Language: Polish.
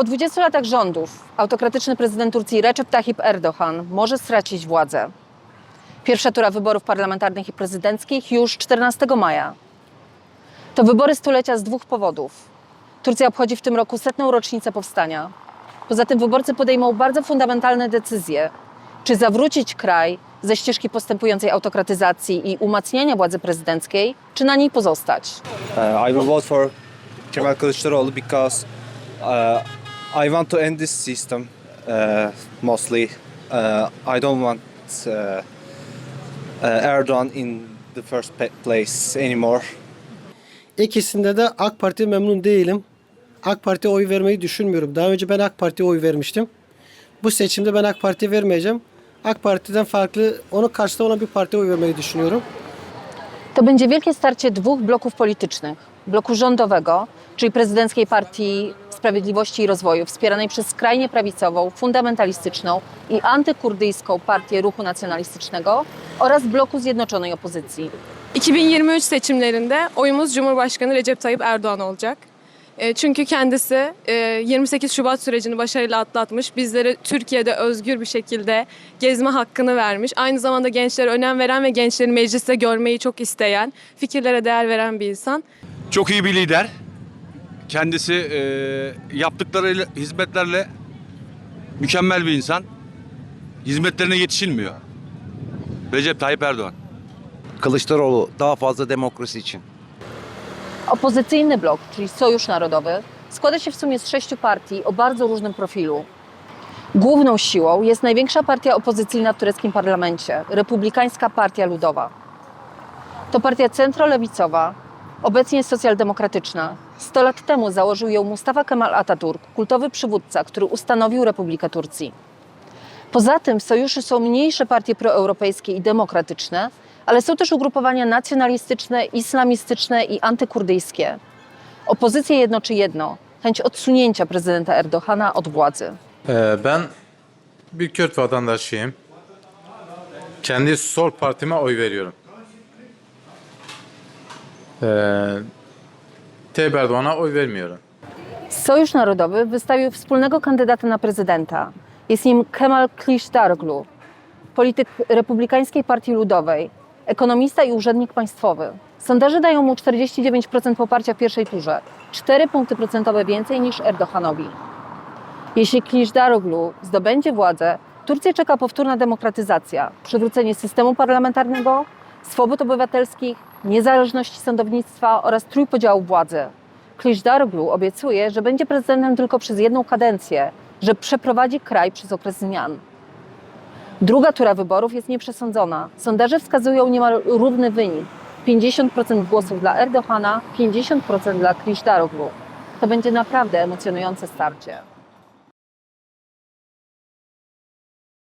po 20 latach rządów autokratyczny prezydent Turcji Recep Tayyip Erdoğan może stracić władzę. Pierwsza tura wyborów parlamentarnych i prezydenckich już 14 maja. To wybory stulecia z dwóch powodów. Turcja obchodzi w tym roku setną rocznicę powstania. Poza tym wyborcy podejmą bardzo fundamentalne decyzje, czy zawrócić kraj ze ścieżki postępującej autokratyzacji i umacniania władzy prezydenckiej, czy na niej pozostać. Uh, I will vote for Kemal Kılıçdaroğlu because uh, I want to end this system uh, mostly. Uh, I don't want uh, uh, Erdogan in the first place anymore. İkisinde de AK Parti memnun değilim. AK Parti'ye oy vermeyi düşünmüyorum. Daha önce ben AK Parti'ye oy vermiştim. Bu seçimde ben AK Parti'ye vermeyeceğim. AK Parti'den farklı, onun karşısında olan bir partiye oy vermeyi düşünüyorum. To będzie wielkie starcie dwóch bloków politycznych. Bloku rządowego, czyli prezydenckiej partii Sprawiedliwości i Rozwoju, wspieranej przez skrajnie prawicową, fundamentalistyczną i antykurdyjską partię ruchu nacjonalistycznego oraz bloku zjednoczonej opozycji. 2023 seçimlerinde oyumuz Cumhurbaşkanı Recep Tayyip Erdoğan olacak. E, Çünkü kendisi e, 28 Şubat sürecini başarıyla atlatmış, bizlere Türkiye'de özgür bir şekilde gezme hakkını vermiş. Aynı zamanda gençlere önem veren ve gençleri mecliste görmeyi çok isteyen, fikirlere değer veren bir insan. Çok iyi bir lider. Kendisi e, yaptıkları hizmetlerle mükemmel bir insan. Hizmetlerine yetişilmiyor. Recep Tayyip Erdoğan. Kılıçdaroğlu daha fazla demokrasi için. Opozycyjny blok, czyli Sojusz Narodowy, składa się w sumie z sześciu partii o bardzo różnym profilu. Główną siłą jest największa partia opozycyjna w tureckim parlamencie Republikańska Partia Ludowa. To partia centrolewicowa, obecnie socjaldemokratyczna. 100 lat temu założył ją Mustafa Kemal Atatürk, kultowy przywódca, który ustanowił Republikę Turcji. Poza tym w sojuszu są mniejsze partie proeuropejskie i demokratyczne, ale są też ugrupowania nacjonalistyczne, islamistyczne i antykurdyjskie. Opozycję jednoczy jedno chęć odsunięcia prezydenta Erdogana od władzy. Ee, Ben bir Kürt vatandaşıyım. Kendi sol partime oy veriyorum. Ee, Tayyip Erdoğan'a oy vermiyorum. Sojusz Narodowy wystawił wspólnego kandydata na prezydenta. Jest nim Kemal Kılıçdaroğlu, polityk Republikańskiej Partii Ludowej, ekonomista i urzędnik państwowy. Sondaże dają mu 49% poparcia w pierwszej turze, 4 punkty procentowe więcej niż Erdoganowi. Jeśli Kılıçdaroğlu zdobędzie władzę, Turcję czeka powtórna demokratyzacja, przywrócenie systemu parlamentarnego, swobód obywatelskich, niezależności sądownictwa oraz trójpodziału władzy. Kılıçdaroğlu obiecuje, że będzie prezydentem tylko przez jedną kadencję, że przeprowadzi kraj przez okres zmian. Druga tura wyborów jest nieprzesądzona. Sondaże wskazują niemal równy wynik. 50% głosów dla Erdogana, 50% dla Kılıçdaroğlu. To będzie naprawdę emocjonujące starcie.